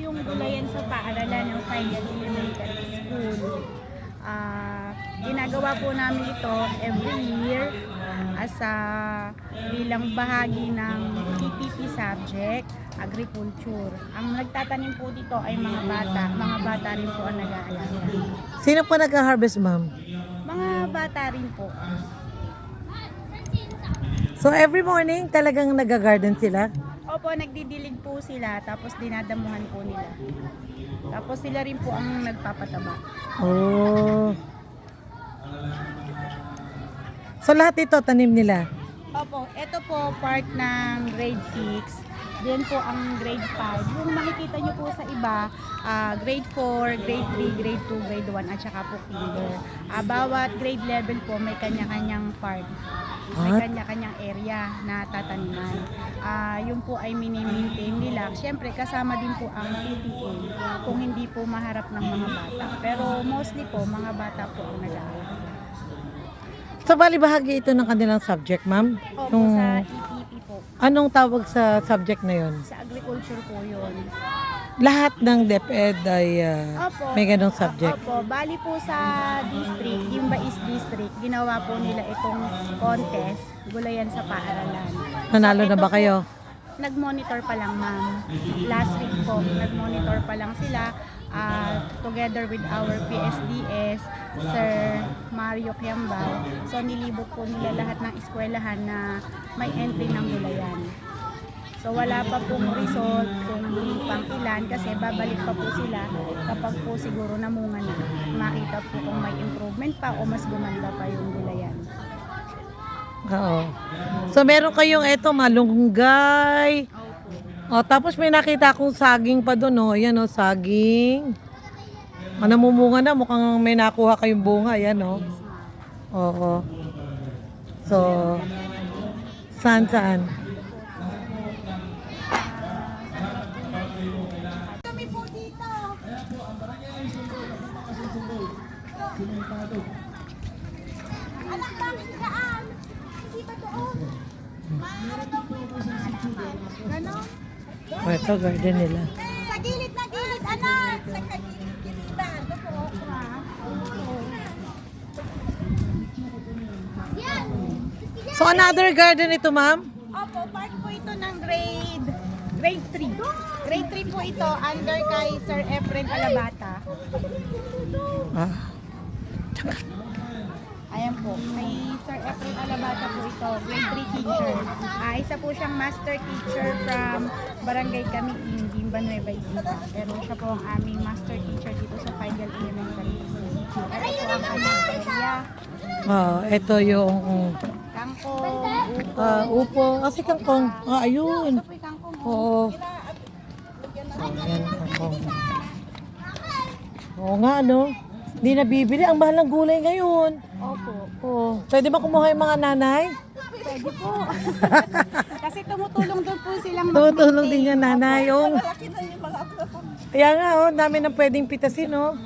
yung gulayan sa paaralan ng Final Elementary School. Ah, ginagawa po namin ito every year as a bilang bahagi ng PPP subject, agriculture. Ang nagtatanim po dito ay mga bata. Mga bata rin po ang nag-aalaga. Sino po nag-harvest, ma'am? Mga bata rin po. So every morning talagang nag-garden sila? Opo, nagdidilig po sila tapos dinadamuhan po nila. Tapos sila rin po ang nagpapataba. Oh. So lahat ito tanim nila? Opo, ito po part ng grade 6. Then po ang grade 5. Yung makikita nyo po sa iba, ah, grade 4, grade 3, grade 2, grade 1, at saka po kinder. Ah, bawat grade level po may kanya-kanyang part. May kanya-kanyang area na tataniman. Ah, yun po ay mini-maintain nila. Siyempre, kasama din po ang PTA kung hindi po maharap ng mga bata. Pero mostly po, mga bata po ang nag-aaral. So bali bahagi ito ng kanilang subject, ma'am? Opo, Yung- sa po. Anong tawag sa subject na yon? Sa agriculture po yun. Lahat ng DepEd ay ah, Opo. may ganong subject. Opo, bali po sa district, yung Bais District, ginawa po nila itong contest, gulayan sa paaralan. Nanalo So, na ito ba kayo? po, Nag-monitor pa lang, ma'am. Last week po, nag-monitor pa lang sila ah, together with our PSDS, Sir Mario Kiambao. So, nilibot po nila lahat ng eskwelahan na may entry ng gulayan. So wala pa pong result kung pang ilan kasi babalik pa po sila kapag po siguro namunga na. Makita po kung may improvement pa o mas gumanda pa yung gulayan. Oo. So meron kayong eto malunggay. O tapos may nakita akong saging pa doon, oh. Ayan, oh, saging. Ah, namumunga na, mukhang may nakuha kayong bunga, ayan, oh. Oo. So, saan saan? Po! Anak lang saan? Hindi ba doon? Ganon? O, ito, garden nila. Sa gilid na gilid, anak! Sa gilid-gilidan. Ito po, okra. Yan! So, another garden ito, ma'am? Opo, part po ito ng grade grade 3. Grade 3 po ito under kay Sir Efren Alabata. Ah, Ayan kay Sir Efren Alabata po ito, grade 3 teacher. Ah, isa po siyang master teacher from Barangay Kamiin, Gimba Nueva Ecija. Pero siya po ang aming master teacher dito sa Final Elementary School. Ito po ang kanyang area. oh, ito yung Kangkong, upo. ah, upo. Kasi kangkong. Ah, ayun. Ito po yung kangkong. Oo. Ayan, kangkong. Oo nga, no? Hindi nabibili. Ang mahal ng gulay ngayon. Opo. Oo. Pwede ba kumuha yung mga nanay? Pwede po. Kasi tumutulong doon po silang Tutulong din yung nanay. Yung... Kaya nga, oh, dami na pwedeng pitasin, oh.